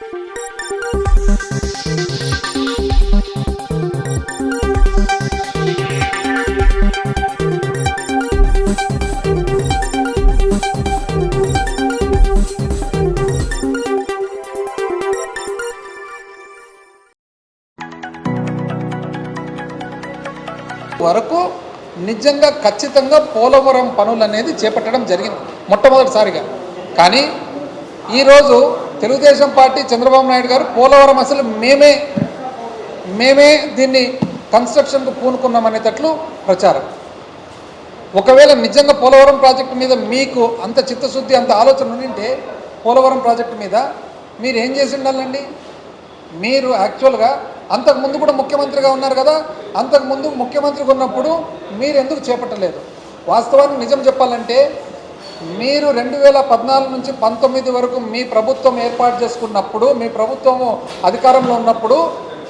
వరకు నిజంగా ఖచ్చితంగా పోలవరం పనులు అనేది చేపట్టడం జరిగింది మొట్టమొదటిసారిగా. కానీ ఈరోజు తెలుగుదేశం పార్టీ చంద్రబాబు నాయుడు గారు పోలవరం అసలు మేమే మేమే దీన్ని కన్స్ట్రక్షన్కు పూనుకున్నామనేటట్లు ప్రచారం. ఒకవేళ నిజంగా పోలవరం ప్రాజెక్టు మీద మీకు అంత చిత్తశుద్ధి అంత ఆలోచన ఉండింటే పోలవరం ప్రాజెక్టు మీద మీరు ఏం చేసి ఉండాలండి మీరు యాక్చువల్గా అంతకుముందు కూడా ముఖ్యమంత్రిగా ఉన్నారు కదా అంతకుముందు ముఖ్యమంత్రిగా ఉన్నప్పుడు మీరు ఎందుకు చేపట్టలేదు? వాస్తవానికి నిజం చెప్పాలంటే మీరు రెండు వేల పద్నాలుగు నుంచి పంతొమ్మిది వరకు మీ ప్రభుత్వం ఏర్పాటు చేసుకున్నప్పుడు మీ ప్రభుత్వము అధికారంలో ఉన్నప్పుడు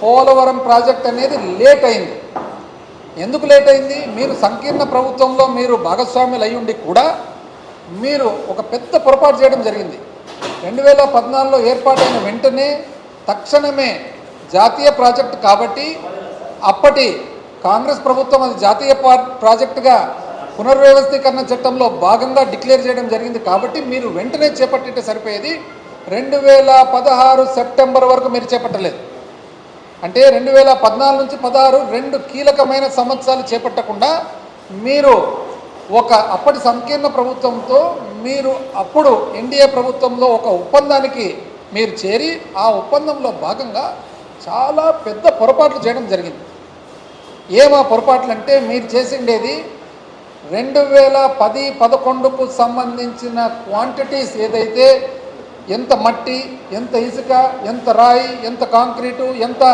పోలవరం ప్రాజెక్ట్ అనేది లేట్ అయింది. ఎందుకు లేట్ అయింది? మీరు సంకీర్ణ ప్రభుత్వంలో మీరు భాగస్వాములు అయ్యుండి కూడా మీరు ఒక పెద్ద పొరపాటు చేయడం జరిగింది. రెండు వేల పద్నాలుగులో ఏర్పాటైన వెంటనే తక్షణమే జాతీయ ప్రాజెక్టు కాబట్టి అప్పటి కాంగ్రెస్ ప్రభుత్వం అది జాతీయ ప్రాజెక్టుగా పునర్వ్యవస్థీకరణ చట్టంలో భాగంగా డిక్లేర్ చేయడం జరిగింది. కాబట్టి మీరు వెంటనే చేపట్టింటే సరిపోయేది రెండు వేల పదహారు సెప్టెంబర్ వరకు మీరు చేపట్టలేదు. అంటే రెండు వేల పద్నాలుగు నుంచి పదహారు రెండు కీలకమైన సంవత్సరాలు చేపట్టకుండా మీరు ఒక అప్పటి సంకీర్ణ ప్రభుత్వంతో మీరు అప్పుడు ఎన్డీఏ ప్రభుత్వంలో ఒక ఒప్పందానికి మీరు చేరి ఆ ఒప్పందంలో భాగంగా చాలా పెద్ద పొరపాట్లు చేయడం జరిగింది. ఏమా పొరపాట్లు అంటే మీరు చేసిండేది రెండు వేల పది పదకొండుకు సంబంధించిన క్వాంటిటీస్ ఏదైతే ఎంత మట్టి ఎంత ఇసుక ఎంత రాయి ఎంత కాంక్రీటు ఎంత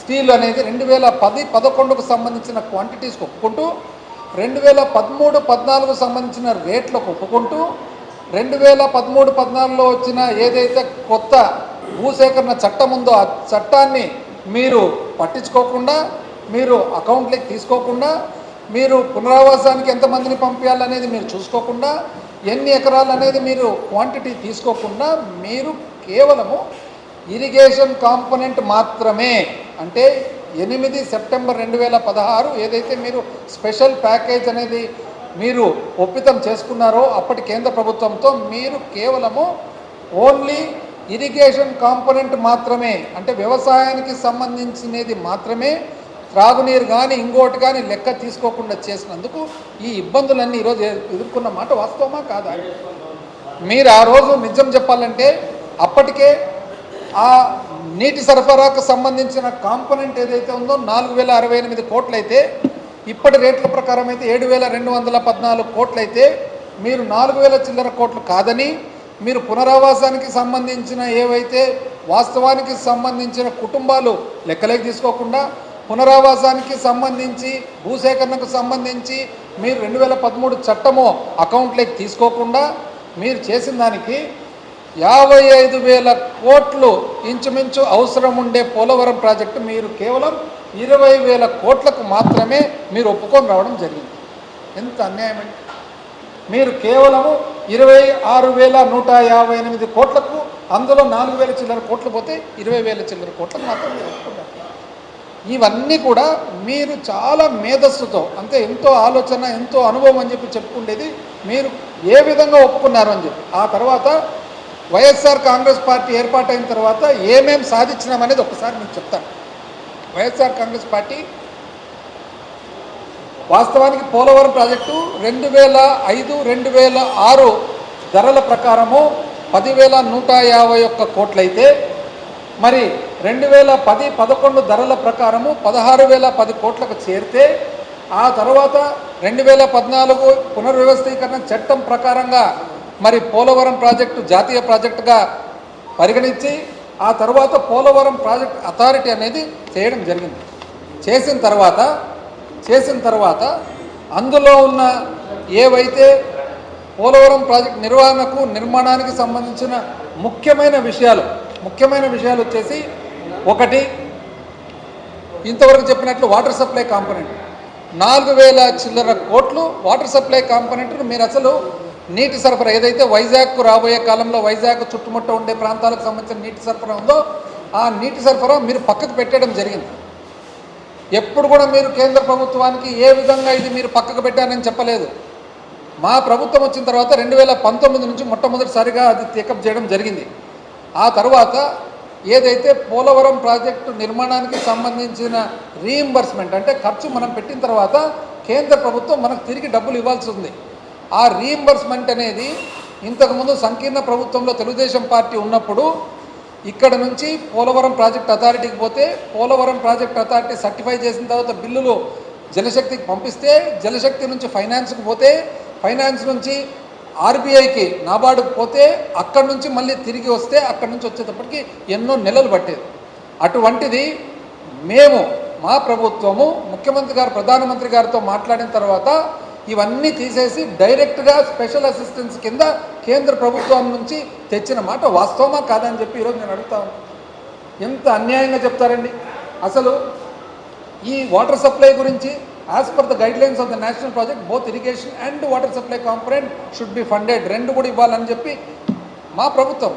స్టీల్ అనేది రెండు వేల పది పదకొండుకు సంబంధించిన క్వాంటిటీస్కి ఒప్పుకుంటూ రెండు వేల పదమూడు పద్నాలుగు సంబంధించిన రేట్లకు ఒప్పుకుంటూ రెండు వేల పదమూడు పద్నాలుగులో వచ్చిన ఏదైతే కొత్త భూసేకరణ చట్టం ఉందో ఆ చట్టాన్ని మీరు పట్టించుకోకుండా మీరు అకౌంట్లోకి తీసుకోకుండా మీరు పునరావాసానికి ఎంతమందిని పంపించాలనేది మీరు చూసుకోకుండా ఎన్ని ఎకరాలు అనేది మీరు క్వాంటిటీ తీసుకోకుండా మీరు కేవలము ఇరిగేషన్ కాంపోనెంట్ మాత్రమే. అంటే ఎనిమిది సెప్టెంబర్ రెండు వేల పదహారు ఏదైతే మీరు స్పెషల్ ప్యాకేజ్ అనేది మీరు ఒప్పితం చేసుకున్నారో అప్పటి కేంద్ర ప్రభుత్వంతో మీరు కేవలము ఓన్లీ ఇరిగేషన్ కాంపోనెంట్ మాత్రమే. అంటే వ్యవసాయానికి సంబంధించినది మాత్రమే. త్రాగునీరు కానీ ఇంకోటి కానీ లెక్క తీసుకోకుండా చేసినందుకు ఈ ఇబ్బందులన్నీ ఈరోజు ఎదుర్కొన్న మాట వాస్తవమా కాదా? మీరు ఆ రోజు నిజం చెప్పాలంటే అప్పటికే ఆ నీటి సరఫరాకు సంబంధించిన కాంపోనెంట్ ఏదైతే ఉందో నాలుగు వేల అరవై ఎనిమిది కోట్లయితే ఇప్పటి రేట్ల ప్రకారం అయితే ఏడు వేల రెండు వందల పద్నాలుగు కోట్లయితే మీరు నాలుగు వేల చిల్లర కోట్లు కాదని మీరు పునరావాసానికి సంబంధించిన ఏవైతే వాస్తవానికి సంబంధించిన కుటుంబాలు లెక్కలేకి తీసుకోకుండా పునరావాసానికి సంబంధించి భూసేకరణకు సంబంధించి మీరు రెండు వేల పదమూడు చట్టము అకౌంట్లోకి తీసుకోకుండా మీరు చేసిన దానికి యాభై ఐదు వేల కోట్లు ఇంచుమించు అవసరం ఉండే పోలవరం ప్రాజెక్టు మీరు కేవలం ఇరవై వేల కోట్లకు మాత్రమే మీరు ఒప్పుకొని రావడం జరిగింది. ఎంత అన్యాయమండి మీరు కేవలము ఇరవై ఆరు వేల నూట యాభై ఎనిమిది కోట్లకు అందులో నాలుగు వేల చిల్లర కోట్లు పోతే ఇరవై వేల చిల్లర కోట్లకు మాత్రం మీరు ఒప్పుకున్నారు ఇవన్నీ కూడా మీరు చాలా మేధస్సుతో అంటే ఎంతో ఆలోచన ఎంతో అనుభవం అని చెప్పి చెప్పుకుండేది మీరు ఏ విధంగా ఒప్పుకున్నారు అని చెప్పి. ఆ తర్వాత వైఎస్ఆర్ కాంగ్రెస్ పార్టీ ఏర్పాటైన తర్వాత ఏమేమి సాధించినామనేది ఒకసారి మీకు చెప్తాను. వైఎస్ఆర్ కాంగ్రెస్ పార్టీ వాస్తవానికి పోలవరం ప్రాజెక్టు రెండు వేల ఐదు రెండు వేల ఆరు ధరల ప్రకారము పదివేల నూట యాభై ఒక్క కోట్లయితే మరి రెండు వేల పది పదకొండు ధరల ప్రకారము పదహారు వేల పది కోట్లకు చేరితే ఆ తర్వాత రెండు వేల పద్నాలుగు పునర్వ్యవస్థీకరణ చట్టం ప్రకారంగా మరి పోలవరం ప్రాజెక్టు జాతీయ ప్రాజెక్టుగా పరిగణించి ఆ తర్వాత పోలవరం ప్రాజెక్ట్ అథారిటీ అనేది చేయడం జరిగింది. చేసిన తర్వాత చేసిన తర్వాత అందులో ఉన్న ఏవైతే పోలవరం ప్రాజెక్ట్ నిర్వహణకు నిర్మాణానికి సంబంధించిన ముఖ్యమైన విషయాలు ముఖ్యమైన విషయాలు వచ్చేసి ఒకటి ఇంతవరకు చెప్పినట్లు వాటర్ సప్లై కాంపనెంట్. నాలుగు వేల చిల్లర కోట్లు వాటర్ సప్లై కాంపనెంట్ను మీరు అసలు నీటి సరఫరా ఏదైతే వైజాగ్కు రాబోయే కాలంలో వైజాగ్ చుట్టుముట్ట ఉండే ప్రాంతాలకు సంబంధించిన నీటి సరఫరా ఉందో ఆ నీటి సరఫరా మీరు పక్కకు పెట్టడం జరిగింది. ఎప్పుడు కూడా మీరు కేంద్ర ప్రభుత్వానికి ఏ విధంగా ఇది మీరు పక్కకు పెట్టారని చెప్పలేదు. మా ప్రభుత్వం వచ్చిన తర్వాత రెండు వేల పంతొమ్మిది నుంచి మొట్టమొదటిసారిగా అది టేకప్ చేయడం జరిగింది. ఆ తర్వాత ఏదైతే పోలవరం ప్రాజెక్టు నిర్మాణానికి సంబంధించిన రీఎంబర్స్మెంట్ అంటే ఖర్చు మనం పెట్టిన తర్వాత కేంద్ర ప్రభుత్వం మనకు తిరిగి డబ్బులు ఇవ్వాల్సి ఉంది. ఆ రీఎంబర్స్మెంట్ అనేది ఇంతకుముందు సంకీర్ణ ప్రభుత్వంలో తెలుగుదేశం పార్టీ ఉన్నప్పుడు ఇక్కడ నుంచి పోలవరం ప్రాజెక్ట్ అథారిటీకి పోతే పోలవరం ప్రాజెక్ట్ అథారిటీ సర్టిఫై చేసిన తర్వాత బిల్లులు జలశక్తికి పంపిస్తే జలశక్తి నుంచి ఫైనాన్స్కి పోతే ఫైనాన్స్ నుంచి ఆర్బీఐకి నాబార్డుకు పోతే అక్కడి నుంచి మళ్ళీ తిరిగి వస్తే అక్కడి నుంచి వచ్చేటప్పటికి ఎన్నో నెలలు పట్టేది. అటువంటిది మేము మా ప్రభుత్వము ముఖ్యమంత్రి గారు ప్రధానమంత్రి గారితో మాట్లాడిన తర్వాత ఇవన్నీ తీసేసి డైరెక్ట్గా స్పెషల్ అసిస్టెన్స్ కింద కేంద్ర ప్రభుత్వం నుంచి తెచ్చిన మాట వాస్తవమా కాదని చెప్పి ఈరోజు నేను అడుగుతా ఎంత అన్యాయంగా చెప్తారండి. అసలు ఈ వాటర్ సప్లై గురించి as per the guidelines of the national project both irrigation and water supply component should be funded రెండు కూడా ఇవ్వాలని చెప్పి మా ప్రభుత్వం.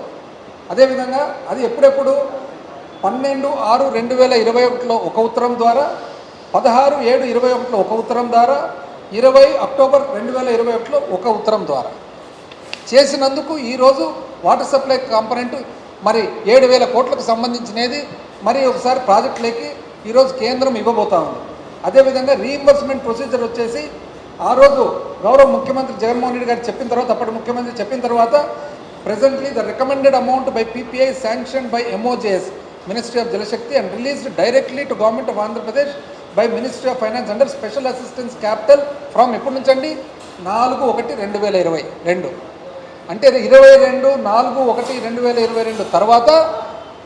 అదేవిధంగా అది ఎప్పుడెప్పుడు? పన్నెండు ఆరు రెండు వేల ఇరవై ఒకటిలో ఒక ఉత్తరం ద్వారా పదహారు ఏడు ఇరవై ఒకటిలో ఒక ఉత్తరం ద్వారా ఇరవై అక్టోబర్ రెండు వేల ఇరవై ఒకటిలో ఒక ఉత్తరం ద్వారా. చేసినందుకు ఈరోజు వాటర్ సప్లై కాంపొనెంట్ మరి ఏడు వేల కోట్లకు సంబంధించినది. మరి ఒకసారి ప్రాజెక్టులకి ఈరోజు కేంద్రం ఇవ్వబోతా ఉంది. అదేవిధంగా రీఎంబర్స్మెంట్ ప్రొసీజర్ వచ్చేసి ఆ రోజు గౌరవ ముఖ్యమంత్రి జగన్మోహన్ రెడ్డి గారు చెప్పిన తర్వాత అప్పటి ముఖ్యమంత్రి చెప్పిన తర్వాత presently the recommended amount by PPI sanction by MOJS ministry of Jal Shakti and released directly to government of Andhra Pradesh by ministry of finance under special assistance capital from ఎప్పటి నుంచి అండి? నాలుగు ఒకటి రెండు వేల ఇరవై రెండు. అంటే ఇరవై రెండు నాలుగు ఒకటి రెండు వేల ఇరవై రెండు తర్వాత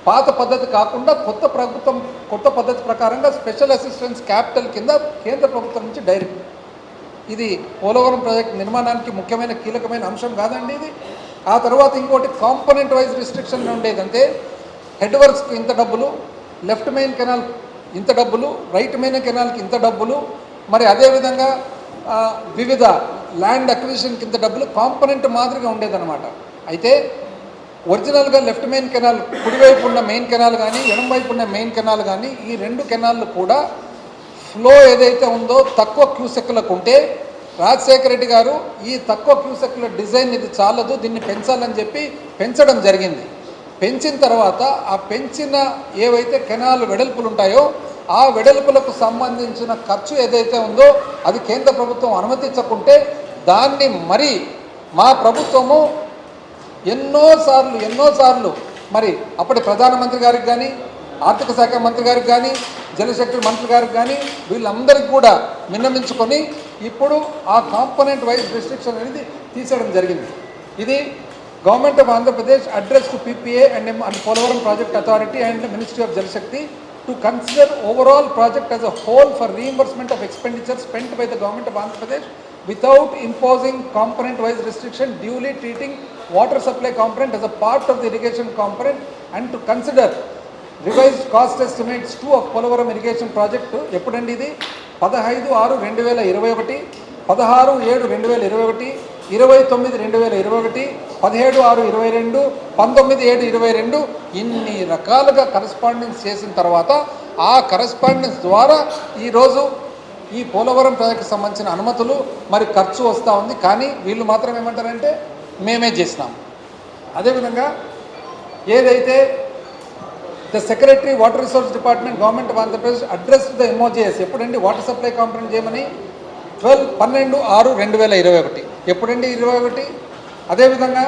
పాత పద్ధతి కాకుండా కొత్త ప్రభుత్వం కొత్త పద్ధతి ప్రకారంగా స్పెషల్ అసిస్టెన్స్ క్యాపిటల్ కింద కేంద్ర ప్రభుత్వం నుంచి డైరెక్ట్. ఇది పోలవరం ప్రాజెక్ట్ నిర్మాణానికి ముఖ్యమైన కీలకమైన అంశం కాదండి ఇది. ఆ తర్వాత ఇంకోటి కాంపోనెంట్ వైజ్ రిస్ట్రిక్షన్ ఉండేదంటే హెడ్ వర్క్స్కి ఇంత డబ్బులు లెఫ్ట్ మెయిన్ కెనాల్ ఇంత డబ్బులు రైట్ మెయిన్ కెనాల్కి ఇంత డబ్బులు మరి అదేవిధంగా వివిధ ల్యాండ్ అక్విజిషన్కి ఇంత డబ్బులు కాంపోనెంట్ మాదిరిగా ఉండేదన్నమాట. అయితే ఒరిజినల్గా లెఫ్ట్ మెయిన్ కెనాల్ కుడివైపు ఉన్న మెయిన్ కెనాల్ కానీ ఎడం వైపు ఉన్న మెయిన్ కెనాల్ కానీ ఈ రెండు కెనాళ్ళు కూడా ఫ్లో ఏదైతే ఉందో తక్కువ క్యూసెక్లకు ఉంటే రాజశేఖర రెడ్డి గారు ఈ తక్కువ క్యూసెక్ల డిజైన్ ఇది చాలదు దీన్ని పెంచాలని చెప్పి పెంచడం జరిగింది. పెంచిన తర్వాత ఆ పెంచిన ఏవైతే కెనాల్ వెడల్పులు ఉంటాయో ఆ వెడల్పులకు సంబంధించిన ఖర్చు ఏదైతే ఉందో అది కేంద్ర ప్రభుత్వం అనుమతించకుంటే దాన్ని మరి మా ప్రభుత్వము ఎన్నోసార్లు ఎన్నోసార్లు మరి అప్పటి ప్రధానమంత్రి గారికి కానీ ఆర్థిక శాఖ మంత్రి గారికి కానీ జలశక్తి మంత్రి గారికి కానీ వీళ్ళందరికీ కూడా విన్నమించుకొని ఇప్పుడు ఆ కాంపోనెంట్ వైజ్ రెస్ట్రిక్షన్ అనేది తీసేయడం జరిగింది. ఇది government of Andhra Pradesh address to PPA and and Polavaram project authority and ministry of Jal Shakti to consider overall project as a whole for reimbursement of expenditure spent by the government of Andhra Pradesh without imposing component wise restriction duly treating water supply component as a part of the irrigation component and to consider revised cost estimates two of Polavaram irrigation project ఎప్పుడండి ఇది పదహైదు ఆరు రెండు వేల ఇరవై ఒకటి పదహారు ఏడు రెండు వేల ఇరవై ఒకటి ఇరవై తొమ్మిది రెండు వేల ఇరవై ఒకటి పదిహేడు ఆరు ఇరవై రెండు పంతొమ్మిది ఏడు ఇరవై రెండు ఇన్ని రకాలుగా కరస్పాండెన్స్ చేసిన తర్వాత ఆ కరస్పాండెన్స్ ద్వారా ఈరోజు ఈ పోలవరం ప్రాజెక్టుకు సంబంధించిన అనుమతులు మరి ఖర్చు వస్తూ ఉంది. కానీ వీళ్ళు మాత్రం ఏమంటారంటే మేమే చేసినాం. అదేవిధంగా ఏదైతే the secretary water resource department government of Andhra Pradesh address the MOJS ఎప్పుడండి వాటర్ సప్లై కాంప్లైంట్ చేయమని? ట్వెల్వ్ పన్నెండు ఆరు రెండు వేల ఇరవై ఒకటి. ఎప్పుడండి ఇరవై ఒకటి? అదేవిధంగా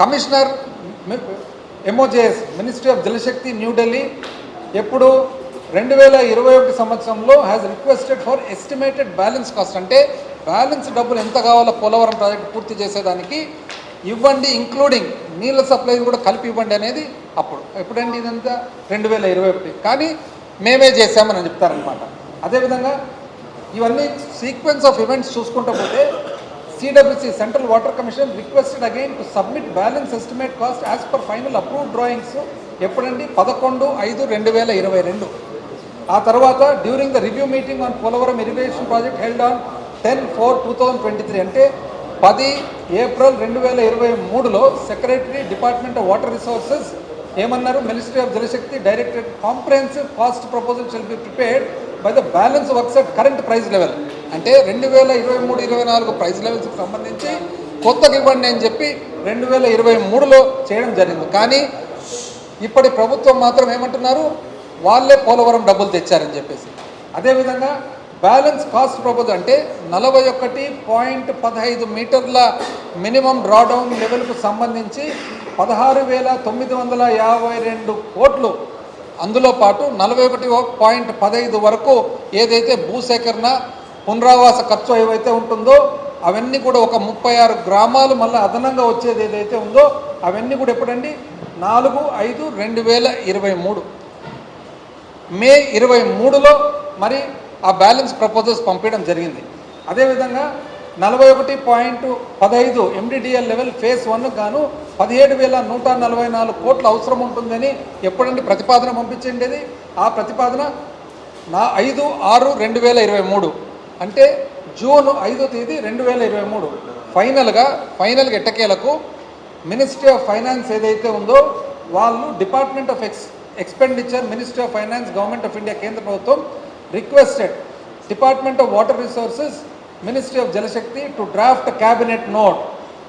commissioner MOJS ministry of Jal Shakti New Delhi ఎప్పుడు రెండు వేల ఇరవై ఒకటి సంవత్సరంలో has requested for estimated balance cost అంటే బ్యాలెన్స్ డబ్బులు ఎంత కావాలో పోలవరం ప్రాజెక్ట్ పూర్తి చేసేదానికి ఇవ్వండి ఇంక్లూడింగ్ నీళ్ళ సప్లై కూడా కలిపి ఇవ్వండి అనేది అప్పుడు. ఎప్పుడండి ఇదంతా? రెండు వేల ఇరవై ఒకటి. కానీ మేమే చేశామని చెప్తారనమాట అదేవిధంగా ఇవన్నీ సీక్వెన్స్ ఆఫ్ ఈవెంట్స్ చూసుకుంటూ పోతే CWC central water commission requested again to submit balance estimate cost as per final approve drawings ఎప్పుడండి? పదకొండు ఐదు రెండు వేల ఇరవై రెండు. ఆ తర్వాత during the review meeting on Polavaram irrigation project held on ten four two thousand twenty three అంటే పది ఏప్రిల్ రెండు వేల ఇరవై మూడులో secretary department of water resources ఏమన్నారు? Ministry of Jal Shakti directorate comprehensive cost proposal shall be prepared by the balance works at current price level అంటే రెండు వేల ఇరవై మూడు ఇరవై నాలుగు ప్రైస్ లెవెల్స్కి సంబంధించి కొత్తగా ఇవ్వండి అని చెప్పి రెండు వేల ఇరవై మూడులో చేయడం జరిగింది. కానీ ఇప్పటి ప్రభుత్వం మాత్రం ఏమంటున్నారు? వాళ్ళే పోలవరం డబ్బులు తెచ్చారని చెప్పేసి. అదేవిధంగా బ్యాలెన్స్ కాస్ట్ ప్రపోజ్ అంటే నలభై ఒకటి పాయింట్ పదహైదు మీటర్ల మినిమం డ్రాడౌన్ లెవెల్కు సంబంధించి పదహారు వేల తొమ్మిది వందల యాభై రెండు కోట్లు. అందులో పాటు నలభై ఒకటి పాయింట్ పదహైదు వరకు ఏదైతే భూసేకరణ పునరావాస ఖర్చు ఏవైతే ఉంటుందో అవన్నీ కూడా ఒక ముప్పై ఆరు గ్రామాలు మళ్ళీ అదనంగా వచ్చేది ఏదైతే ఉందో అవన్నీ కూడా ఎప్పుడండి? నాలుగు ఐదు రెండు వేల ఇరవై మూడు. మే ఇరవై మూడులో మరి ఆ బ్యాలెన్స్ ప్రపోజల్స్ పంపించడం జరిగింది. అదేవిధంగా నలభై ఒకటి పాయింట్ పదహైదు ఎండిడిఎల్ లెవెల్ ఫేజ్ వన్ గాను పదిహేడు వేల నూట నలభై నాలుగు కోట్ల అవసరం ఉంటుందని ఎప్పుడండి ప్రతిపాదన పంపించండి ఆ ప్రతిపాదన నా ఐదు ఆరు రెండు వేల ఇరవై మూడు. అంటే జూన్ ఐదో తేదీ రెండు వేల ఇరవై మూడు. ఫైనల్గా ఫైనల్గా ఎట్టకేలకు మినిస్ట్రీ ఆఫ్ ఫైనాన్స్ ఏదైతే ఉందో వాళ్ళు department of ex expenditure ministry of finance government of India కేంద్ర ప్రభుత్వం requested department of water resources ministry of Jal Shakti to draft cabinet note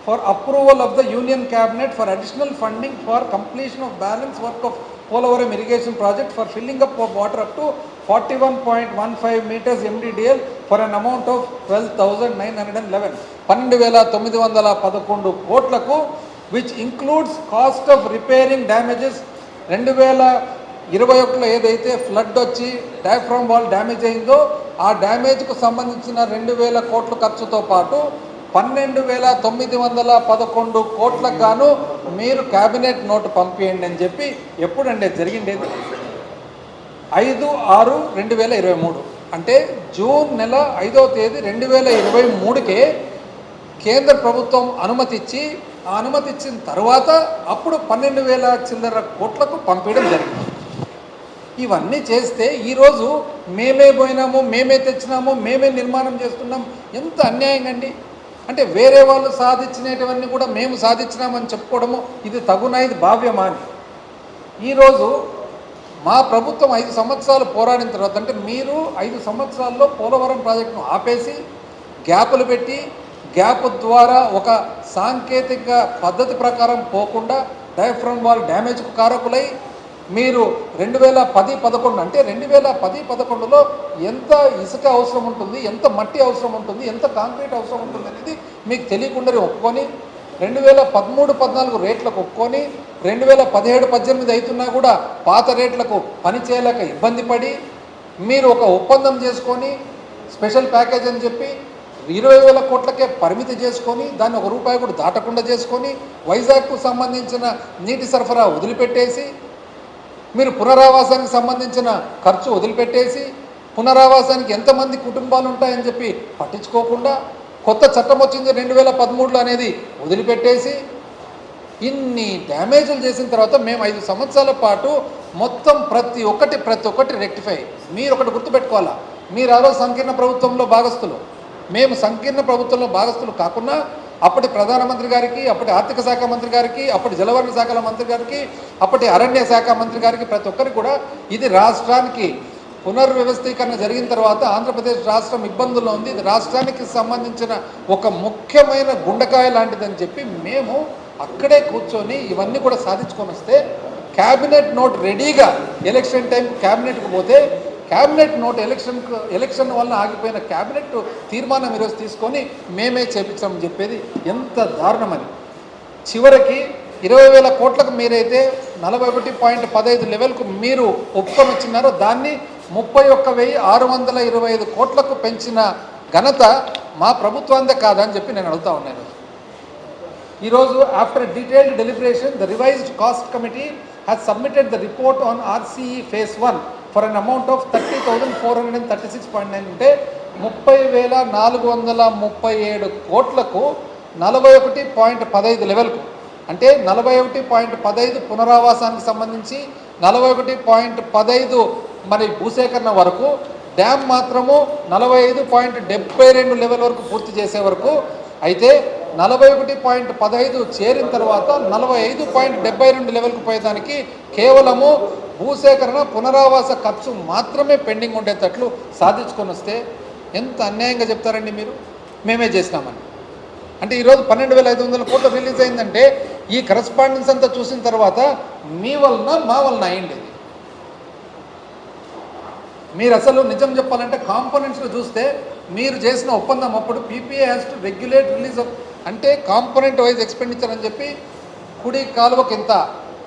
for approval of the union cabinet for additional funding for completion of balance work of Polavaram irrigation project for filling up of water up to forty one point one five metres MDDL for an amount of twelve thousand nine hundred and eleven పన్నెండు వేల తొమ్మిది వందల పదకొండు కోట్లకు which includes cost of repairing damages రెండు వేల ఇరవై ఒకటిలో ఏదైతే ఫ్లడ్ వచ్చి డయాఫ్రామ్ వాల్ డ్యామేజ్ అయిందో ఆ డ్యామేజ్కు సంబంధించిన రెండు వేల కోట్ల ఖర్చుతో పాటు పన్నెండు వేల తొమ్మిది వందల పదకొండు కోట్లకు గాను మీరు క్యాబినెట్ నోటు పంపియండి అని చెప్పి ఎప్పుడండి జరిగింది ఐదు ఆరు రెండు వేల ఇరవై మూడు. అంటే జూన్ నెల ఐదవ తేదీ రెండు వేల ఇరవై మూడుకే కేంద్ర ప్రభుత్వం అనుమతిచ్చి ఆ అనుమతి ఇచ్చిన తర్వాత అప్పుడు పన్నెండు వేల చిల్లర కోట్లకు పంపించడం జరిగింది. ఇవన్నీ చేస్తే ఈరోజు మేమే పోయినాము మేమే తెచ్చినాము మేమే నిర్మాణం చేస్తున్నాం. ఎంత అన్యాయం అండి? అంటే వేరే వాళ్ళు సాధించినటువన్నీ కూడా మేము సాధించినామని చెప్పుకోవడము ఇది తగునా ఇది భావ్యమా అని. ఈరోజు మా ప్రభుత్వం ఐదు సంవత్సరాలు పోరాడిన తర్వాత అంటే మీరు ఐదు సంవత్సరాల్లో పోలవరం ప్రాజెక్టును ఆపేసి గ్యాపులు పెట్టి గ్యాప్ ద్వారా ఒక సాంకేతిక పద్ధతి ప్రకారం పోకుండా డయాఫ్రమ్ వాల్ డ్యామేజ్కు కారకులై మీరు రెండు వేల పది పదకొండు అంటే రెండు వేల పది పదకొండులో ఎంత ఇసుక అవసరం ఉంటుంది ఎంత మట్టి అవసరం ఉంటుంది ఎంత కాంక్రీట్ అవసరం ఉంటుంది అనేది మీకు తెలియకుండానే ఒప్పుకొని రెండు వేల పదమూడు పద్నాలుగు రేట్లకు ఒప్పుకొని రెండు వేల పదిహేడు పద్దెనిమిది అవుతున్నా కూడా పాత రేట్లకు పని చేయలేక ఇబ్బంది పడి మీరు ఒక ఒప్పందం చేసుకొని స్పెషల్ ప్యాకేజ్ అని చెప్పి ఇరవై వేల కోట్లకే పరిమితి చేసుకొని దాన్ని ఒక రూపాయి కూడా దాటకుండా చేసుకొని వైజాగ్కు సంబంధించిన నీటి సరఫరా వదిలిపెట్టేసి మీరు పునరావాసానికి సంబంధించిన ఖర్చు వదిలిపెట్టేసి పునరావాసానికి ఎంతమంది కుటుంబాలు ఉంటాయని చెప్పి పట్టించుకోకుండా కొత్త చట్టం వచ్చింది రెండు వేల పదమూడులో అనేది వదిలిపెట్టేసి ఇన్ని డ్యామేజ్లు చేసిన తర్వాత మేము ఐదు సంవత్సరాల పాటు మొత్తం ప్రతి ఒక్కటి ప్రతి ఒక్కటి రెక్టిఫై. మీరు ఒకటి గుర్తుపెట్టుకోవాలా? మీరు ఆ రోజు సంకీర్ణ ప్రభుత్వంలో భాగస్తులు మేము సంకీర్ణ ప్రభుత్వంలో భాగస్తులు కాకుండా అప్పటి ప్రధానమంత్రి గారికి అప్పటి ఆర్థిక శాఖ మంత్రి గారికి అప్పటి జలవనరుల శాఖల మంత్రి గారికి అప్పటి అరణ్య శాఖ మంత్రి గారికి ప్రతి ఒక్కరికి కూడా ఇది రాష్ట్రానికి పునర్వ్యవస్థీకరణ జరిగిన తర్వాత ఆంధ్రప్రదేశ్ రాష్ట్రం ఇబ్బందుల్లో ఉంది. ఇది రాష్ట్రానికి సంబంధించిన ఒక ముఖ్యమైన గుండెకాయ లాంటిదని చెప్పి మేము అక్కడే కూర్చొని ఇవన్నీ కూడా సాధించుకొని వస్తే క్యాబినెట్ నోట్ రెడీగా ఎలక్షన్ టైం క్యాబినెట్కి పోతే క్యాబినెట్ నోట్ ఎలక్షన్ ఎలక్షన్ వల్ల ఆగిపోయిన క్యాబినెట్ తీర్మానం ఈరోజు తీసుకొని మేమే చేపించామని చెప్పేది ఎంత దారుణమని చివరికి ఇరవై వేల కోట్లకు మీరైతే నలభై ఒకటి పాయింట్ పదహైదు లెవెల్కు మీరు ఒప్పుకొని వచ్చినారో దాన్ని ముప్పై ఒక్క వెయ్యి ఆరు వందల ఇరవై ఐదు కోట్లకు పెంచిన ఘనత మా ప్రభుత్వాందే కాదని చెప్పి నేను అడుగుతా ఉన్నాను ఈరోజు. After detailed deliberation the revised cost committee has submitted the report on RCE phase one. For an amount of thirty thousand four hundred and thirty six point nine అంటే ముప్పై వేల నాలుగు వందల ముప్పై ఏడు కోట్లకు నలభై ఒకటి పాయింట్ పదహైదు లెవెల్కు. అంటే నలభై ఒకటి పాయింట్ పదహైదు పునరావాసానికి సంబంధించి నలభై ఒకటి పాయింట్ పదహైదు మరి భూసేకరణ వరకు డ్యామ్ మాత్రము నలభై ఐదు పాయింట్ డెబ్బై రెండు లెవెల్ వరకు పూర్తి చేసే వరకు అయితే నలభై ఒకటి పాయింట్ పదహైదు చేరిన తర్వాత నలభై ఐదు పాయింట్ డెబ్బై రెండు లెవెల్కి పోయేదానికి కేవలము భూసేకరణ పునరావాస ఖర్చు మాత్రమే పెండింగ్ ఉండేటట్లు సాధించుకొని వస్తే ఎంత అన్యాయంగా చెప్తారండి మీరు మేమే చేసినామని అంటే ఈరోజు పన్నెండు వేల ఐదు వందల కోట్లు రిలీజ్ అయిందంటే ఈ కరస్పాండెన్స్ అంతా చూసిన తర్వాత మీ వలన మా వలన అయింది ఇది. మీరు అసలు నిజం చెప్పాలంటే కాంపోనెంట్స్లో చూస్తే మీరు చేసిన ఒప్పందం అప్పుడు PPA has to regulate release అంటే కాంపోనెంట్ వైజ్ ఎక్స్పెండిచర్ అని చెప్పి కుడి కాలువకి ఎంత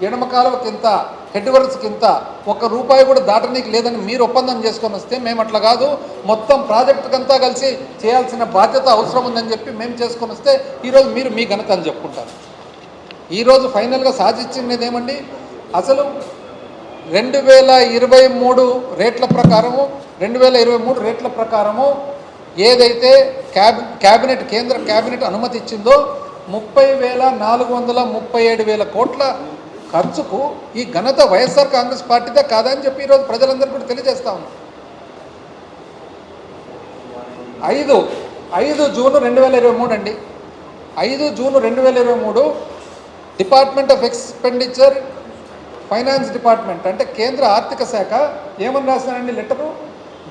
ఎడమ కాలువకి ఎంత హెడ్ కింద ఇంత ఒక్క రూపాయి కూడా దాటనీకి లేదని మీరు ఒప్పందం చేసుకొని వస్తే మేము అట్లా కాదు. మొత్తం ప్రాజెక్టుకంతా కలిసి చేయాల్సిన బాధ్యత అవసరం ఉందని చెప్పి మేము చేసుకొని వస్తే ఈరోజు మీరు మీ ఘనత అని చెప్పుకుంటారు. ఈరోజు ఫైనల్గా సాధించింది ఏమండి? అసలు రెండు వేల ఇరవై మూడు రేట్ల ప్రకారము రెండు వేల ఇరవై మూడు రేట్ల ప్రకారము ఏదైతే క్యాబ్ క్యాబినెట్ కేంద్ర క్యాబినెట్ అనుమతి ఇచ్చిందో ముప్పై వేల నాలుగు వందల ముప్పై ఏడు వేల కోట్ల ఖర్చుకు ఈ ఘనత వైఎస్ఆర్ కాంగ్రెస్ పార్టీదే కాదని చెప్పి ఈరోజు ప్రజలందరూ కూడా తెలియజేస్తా ఉన్నాం ఐదు ఐదు జూన్ రెండు వేల ఇరవై మూడు అండి. ఐదు జూన్ రెండు వేల ఇరవై మూడు department of expenditure finance department అంటే కేంద్ర ఆర్థిక శాఖ ఏమని రాశారండి letter?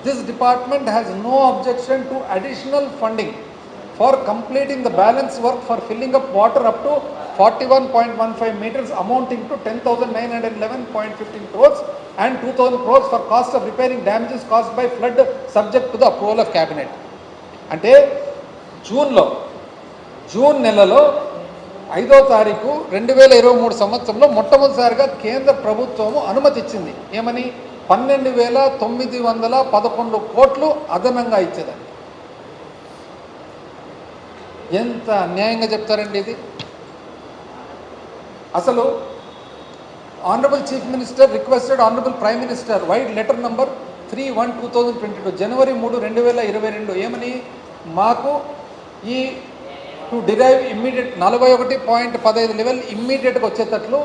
This department has no objection to additional funding for completing the balance work for filling up water up to forty one point one five metres amounting to ten thousand nine hundred eleven point fifteen crores and two thousand crores for cost of repairing damages cost by flood subject to the approval of cabinet అంటే జూన్లో June నెలలో ఐదో తారీఖు రెండు వేల ఇరవై మూడు సంవత్సరంలో మొట్టమొదటిసారిగా కేంద్ర ప్రభుత్వము అనుమతి ఇచ్చింది ఏమని? పన్నెండు వేల తొమ్మిది వందల పదకొండు కోట్లు అదనంగా ఇచ్చేదాన్ని. ఎంత అన్యాయంగా చెప్తారండి ఇది? అసలు honourable chief minister requested honourable prime minister vide letter number three one two thousand twenty two జనవరి మూడు రెండు వేల ఇరవై రెండు. ఏమని? మాకు ఈ టు డిరైవ్ ఇమ్మీడియట్ నలభై ఒకటి పాయింట్ పదహైదు లెవెల్ ఇమ్మీడియట్గా వచ్చేటట్లు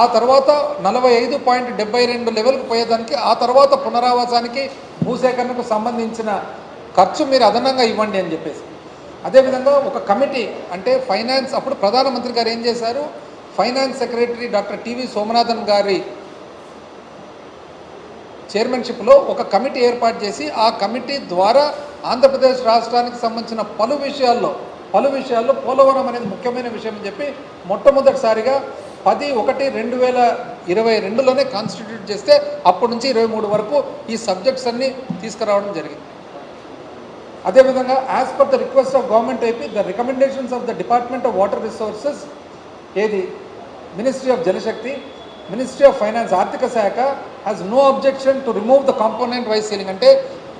ఆ తర్వాత నలభై ఐదు పాయింట్ డెబ్బై రెండు లెవెల్కి పోయేదానికి ఆ తర్వాత పునరావాసానికి భూసేకరణకు సంబంధించిన ఖర్చు మీరు అదనంగా ఇవ్వండి అని చెప్పేసి. అదేవిధంగా ఒక కమిటీ అంటే ఫైనాన్స్ అప్పుడు ప్రధానమంత్రి గారు ఏం చేశారు? Finance secretary doctor TV Somanathan గారి చైర్మన్షిప్లో ఒక కమిటీ ఏర్పాటు చేసి ఆ కమిటీ ద్వారా ఆంధ్రప్రదేశ్ రాష్ట్రానికి సంబంధించిన పలు విషయాల్లో పలు విషయాల్లో పోలవరం అనేది ముఖ్యమైన విషయం అని చెప్పి మొట్టమొదటిసారిగా పది ఒకటి రెండు వేల ఇరవై రెండులోనే కాన్స్టిట్యూట్ చేస్తే అప్పటి నుంచి ఇరవై మూడు వరకు ఈ సబ్జెక్ట్స్ అన్నీ తీసుకురావడం జరిగింది. అదేవిధంగా as per the request of government AP the recommendations of the department of water resources ఏది? Ministry of Jal Shakti ministry of finance ఆర్థిక శాఖ has no objection to remove the component wise ceiling అంటే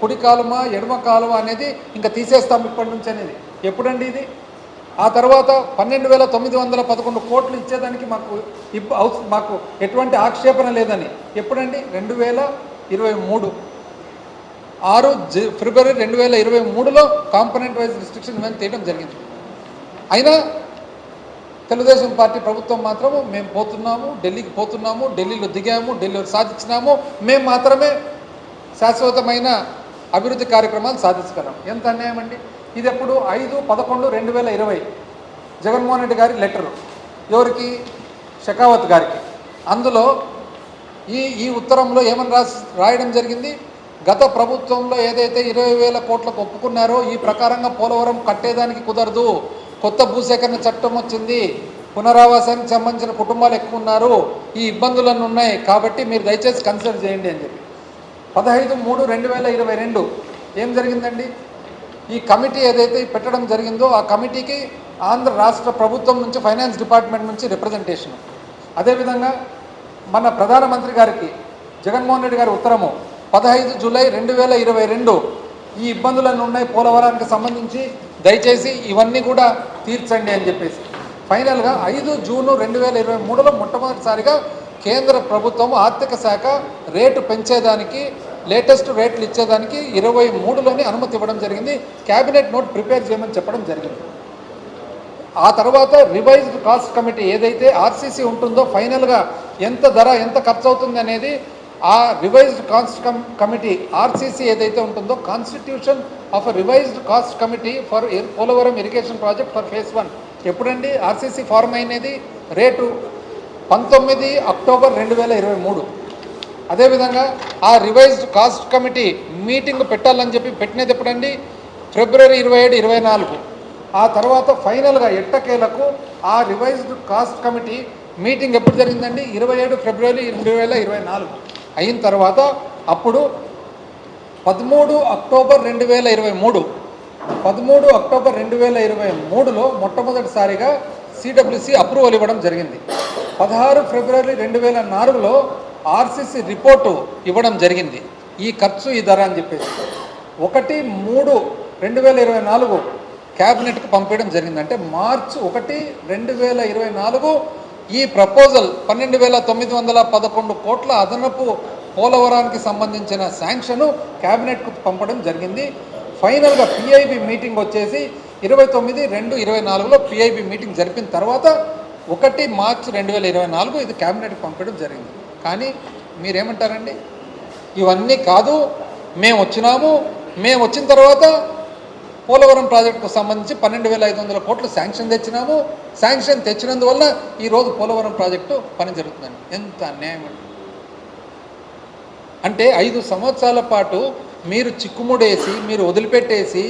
కుడి కాలువ ఎడమ కాలువ అనేది ఇంకా తీసేస్తాం ఇప్పటి నుంచి అనేది. ఎప్పుడండి ఇది? ఆ తర్వాత పన్నెండు వేల తొమ్మిది వందల పదకొండు కోట్లు ఇచ్చేదానికి మాకు ఇప్ మాకు ఎటువంటి ఆక్షేపణ లేదని. ఎప్పుడండి? రెండు వేల ఇరవై మూడు. ఆరు జ ఫిబ్రవరి రెండు వేల ఇరవై మూడులో కాంపనెంట్ వైజ్ రిస్ట్రిక్షన్ మేము తీయడం జరిగింది. అయినా తెలుగుదేశం పార్టీ ప్రభుత్వం మాత్రము మేము పోతున్నాము ఢిల్లీకి పోతున్నాము ఢిల్లీలో దిగాము ఢిల్లీలో సాధించినాము మేము మాత్రమే శాశ్వతమైన అభివృద్ధి కార్యక్రమాలు సాధించగలం ఎంత అన్యాయం అండి? ఇది ఎప్పుడు? ఐదు పదకొండు రెండు వేల ఇరవై జగన్మోహన్ రెడ్డి గారి లెటరు. ఎవరికి? షెకావత్ గారికి. అందులో ఈ ఈ ఉత్తరంలో ఏమని రాసి రాయడం జరిగింది? గత ప్రభుత్వంలో ఏదైతే ఇరవై వేల కోట్లకు ఒప్పుకున్నారో ఈ ప్రకారంగా పోలవరం కట్టేదానికి కుదరదు. కొత్త భూసేకరణ చట్టం వచ్చింది. పునరావాసానికి సంబంధించిన కుటుంబాలు ఎక్కువ ఉన్నారు. ఈ ఇబ్బందులన్నీ ఉన్నాయి. కాబట్టి మీరు దయచేసి కన్సిడర్ చేయండి అని చెప్పి. పదహైదు మూడు రెండు వేల ఇరవై రెండు ఏం జరిగిందండి? ఈ కమిటీ ఏదైతే పెట్టడం జరిగిందో ఆ కమిటీకి ఆంధ్ర రాష్ట్ర ప్రభుత్వం నుంచి ఫైనాన్స్ డిపార్ట్మెంట్ నుంచి రిప్రజెంటేషన్. అదేవిధంగా మన ప్రధానమంత్రి గారికి జగన్మోహన్ రెడ్డి గారి ఉత్తరము పదహైదు జూలై రెండు వేల ఇరవై రెండు. ఈ ఇబ్బందులన్నీ ఉన్నాయి పోలవరానికి సంబంధించి. దయచేసి ఇవన్నీ కూడా తీర్చండి అని చెప్పేసి. ఫైనల్గా ఐదు జూను రెండు వేల ఇరవై మూడులో మొట్టమొదటిసారిగా కేంద్ర ప్రభుత్వం ఆర్థిక శాఖ రేటు పెంచేదానికి లేటెస్ట్ రేట్లు ఇచ్చేదానికి ఇరవై మూడులోనే అనుమతి ఇవ్వడం జరిగింది. క్యాబినెట్ నోట్ ప్రిపేర్ చేయమని చెప్పడం జరిగింది. ఆ తర్వాత రివైజ్డ్ కాస్ట్ కమిటీ ఏదైతే ఆర్సీసీ ఉంటుందో ఫైనల్గా ఎంత ధర ఎంత ఖర్చు అవుతుంది అనేది ఆ revised cost com committee RCC ఏదైతే ఉంటుందో constitution of revised cost committee for Polavaram irrigation project for phase one ఎప్పుడండి? ఆర్సీసీ ఫార్మ్ అయినది? రేటు? పంతొమ్మిది అక్టోబర్ రెండు వేల ఇరవై మూడు. అదేవిధంగా ఆ రివైజ్డ్ కాస్ట్ కమిటీ మీటింగ్ పెట్టాలని చెప్పి పెట్టినది ఎప్పుడండి? ఫిబ్రవరి ఇరవై ఏడు ఇరవై నాలుగు. ఆ తర్వాత ఫైనల్గా ఎట్టకేలకు ఆ రివైజ్డ్ కాస్ట్ కమిటీ మీటింగ్ ఎప్పుడు జరిగిందండి? ఇరవై ఏడు ఫిబ్రవరి రెండు వేల ఇరవై నాలుగు. అయిన తర్వాత అప్పుడు పదమూడు అక్టోబర్ రెండు వేల ఇరవై మూడు పదమూడు అక్టోబర్ రెండు వేల ఇరవై మూడులో మొట్టమొదటిసారిగా సిడబ్ల్యూసి అప్రూవల్ ఇవ్వడం జరిగింది. పదహారు ఫిబ్రవరి రెండు వేల నాలుగులో ఆర్సీసీ రిపోర్టు ఇవ్వడం జరిగింది. ఈ ఖర్చు ఈ ధర అని చెప్పేసి. ఒకటి మూడు రెండు వేల ఇరవై నాలుగు క్యాబినెట్కి పంపించడం జరిగింది అంటే మార్చ్ ఒకటి రెండు వేల ఇరవై నాలుగు ఈ ప్రపోజల్ పన్నెండు వేల తొమ్మిది వందల పదకొండు కోట్ల అదనపు పోలవరానికి సంబంధించిన శాంక్షను క్యాబినెట్కు పంపడం జరిగింది. ఫైనల్గా పిఐబి మీటింగ్ వచ్చేసి ఇరవై తొమ్మిది రెండు ఇరవై నాలుగులో పిఐబి మీటింగ్ జరిపిన తర్వాత ఒకటి మార్చి రెండు వేల ఇరవై నాలుగు ఇది క్యాబినెట్కి పంపడం జరిగింది. కానీ మీరేమంటారండి? ఇవన్నీ కాదు మేము వచ్చినాము. మేము వచ్చిన తర్వాత పోలవరం ప్రాజెక్టుకు సంబంధించి పన్నెండు వేల ఐదు వందల కోట్లు శాంక్షన్ తెచ్చినాము. శాంక్షన్ తెచ్చినందువల్ల ఈరోజు పోలవరం ప్రాజెక్టు పని జరుగుతుందండి. ఎంత అన్యాయం అండి. అంటే ఐదు సంవత్సరాల పాటు మీరు చిక్కుముడేసి మీరు వదిలిపెట్టేసి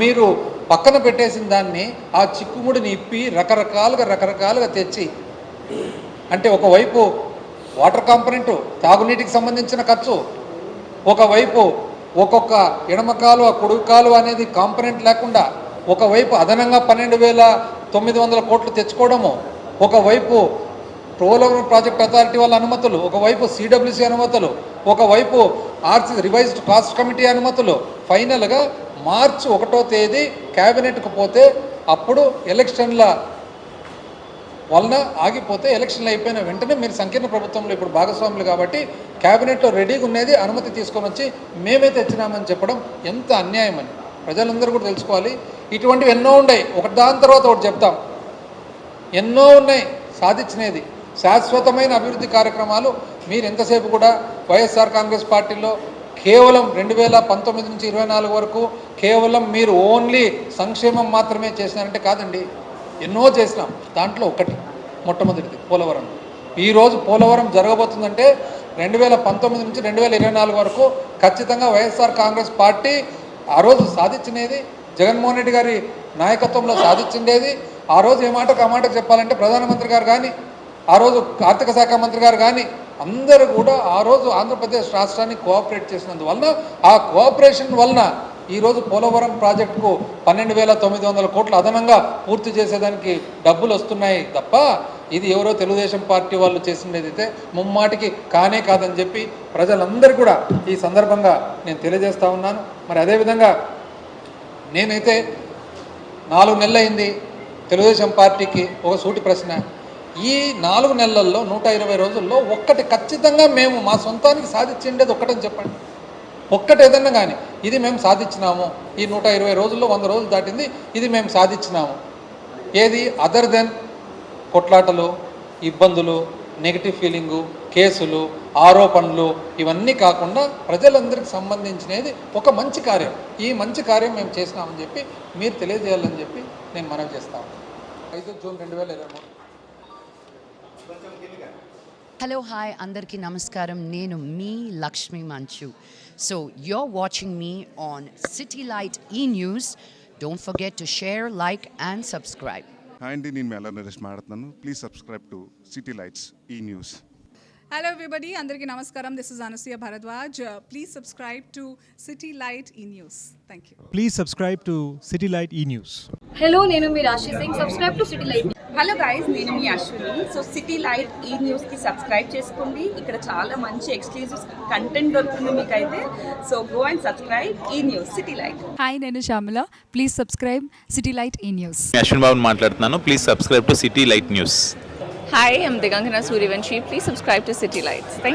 మీరు పక్కన పెట్టేసిన దాన్ని ఆ చిక్కుముడిని ఇప్పి రకరకాలుగా రకరకాలుగా తెచ్చి అంటే ఒకవైపు వాటర్ కాంపనెంటు తాగునీటికి సంబంధించిన ఖర్చు ఒకవైపు ఒక్కొక్క ఎడమకాలు ఆ కుడి కాలువ అనేది కాంపనెంట్ లేకుండా ఒకవైపు అదనంగా పన్నెండు వేల తొమ్మిది వందల కోట్లు తెచ్చుకోవడము ఒకవైపు పోలవరం ప్రాజెక్ట్ అథారిటీ వాళ్ళ అనుమతులు ఒకవైపు సిడబ్ల్యూసి అనుమతులు ఒకవైపు ఆర్సీ రివైజ్డ్ కాస్ట్ కమిటీ అనుమతులు. ఫైనల్గా మార్చి ఒకటో తేదీ క్యాబినెట్కు పోతే అప్పుడు ఎలక్షన్ల వలన ఆగిపోతే ఎలక్షన్లు అయిపోయిన వెంటనే మీరు సంకీర్ణ ప్రభుత్వంలో ఇప్పుడు భాగస్వాములు కాబట్టి క్యాబినెట్లో రెడీగా ఉన్నది అనుమతి తీసుకొని వచ్చి మేమే తెచ్చినామని చెప్పడం ఎంత అన్యాయం అని. ప్రజలందరూ కూడా తెలుసుకోవాలి. ఇటువంటివి ఎన్నో ఉన్నాయి. ఒకటి దాని తర్వాత ఒకటి చెప్తాం. ఎన్నో ఉన్నాయి సాధించినది. శాశ్వతమైన అభివృద్ధి కార్యక్రమాలు. మీరు ఎంతసేపు కూడా వైఎస్ఆర్ కాంగ్రెస్ పార్టీలో కేవలం రెండు వేల పంతొమ్మిది నుంచి ఇరవై నాలుగు వరకు కేవలం మీరు ఓన్లీ సంక్షేమం మాత్రమే చేసినారంటే కాదండి. ఎన్నో చేసినాం. దాంట్లో ఒకటి మొట్టమొదటిది పోలవరం. ఈరోజు పోలవరం జరగబోతుందంటే రెండు వేల పంతొమ్మిది నుంచి రెండు వేల ఇరవై నాలుగు వరకు ఖచ్చితంగా వైఎస్ఆర్ కాంగ్రెస్ పార్టీ ఆ రోజు సాధించినది జగన్మోహన్ రెడ్డి గారి నాయకత్వంలో సాధించిండేది. ఆ రోజు ఏ మాటకు ఆ మాటకు చెప్పాలంటే ప్రధానమంత్రి గారు కానీ ఆ రోజు ఆర్థిక శాఖ మంత్రి గారు కానీ అందరూ కూడా ఆ రోజు ఆంధ్రప్రదేశ్ రాష్ట్రాన్ని కోఆపరేట్ చేసినందువలన ఆ కోఆపరేషన్ వలన ఈరోజు పోలవరం ప్రాజెక్టుకు పన్నెండు వేల తొమ్మిది వందల కోట్లు అదనంగా పూర్తి చేసేదానికి డబ్బులు వస్తున్నాయి తప్ప ఇది ఎవరో తెలుగుదేశం పార్టీ వాళ్ళు చేసినదైతే ముమ్మాటికి కానే కాదని చెప్పి ప్రజలందరూ కూడా ఈ సందర్భంగా నేను తెలియజేస్తా ఉన్నాను. మరి అదేవిధంగా నేనైతే నాలుగు నెలలైంది తెలుగుదేశం పార్టీకి ఒక సూటి ప్రశ్న. ఈ నాలుగు నెలల్లో నూట ఇరవై రోజుల్లో ఒక్కటి ఖచ్చితంగా మేము మా సొంతానికి సాధించిండేది ఒక్కటని చెప్పండి. ఒక్కటి ఏదన్నా కానీ ఇది మేము సాధించినాము. ఈ నూట ఇరవై రోజుల్లో వంద రోజులు దాటింది ఇది మేము సాధించినాము. ఏది? అదర్ దెన్ కొట్లాటలు ఇబ్బందులు నెగిటివ్ ఫీలింగు కేసులు ఆరోపణలు ఇవన్నీ కాకుండా ప్రజలందరికీ సంబంధించినది ఒక మంచి కార్యం. ఈ మంచి కార్యం మేము చేసినామని చెప్పి మీరు తెలియజేయాలని చెప్పి నేను మనవి చేస్తాను ఐదు జూన్ రెండు వేల ఇరవై మూడు. హలో హాయ్ అందరికీ నమస్కారం. నేను మీ Lakshmi Manchu. So you're watching me on City Light E News don't forget to share like and subscribe hi అండి నేను మెల్ల నరేష్ మాట్లాడుతున్నాను. Please subscribe to City Lights E News hello everybody అందరికీ నమస్కారం. This is Anasuya Bharadwaj please subscribe to City Light E News thank you Please subscribe to City Light E News. Hello నేను మీ Raashi. Singh subscribe to City Life hello guys నేను మీ Ashwini. So City Light E న్యూస్కి subscribe చేసుకోండి. ఇక్కడ చాలా మంచి exclusive content దొరుకుతుంది మీకైతే. So go and subscribe E News City Light hi నేను Shyamala. Please subscribe City Light E News Ashwin Babu మాట్లాడుతున్నాను. Please subscribe to City Light News hi I'm Digangana Suryavanshi please subscribe to City Lights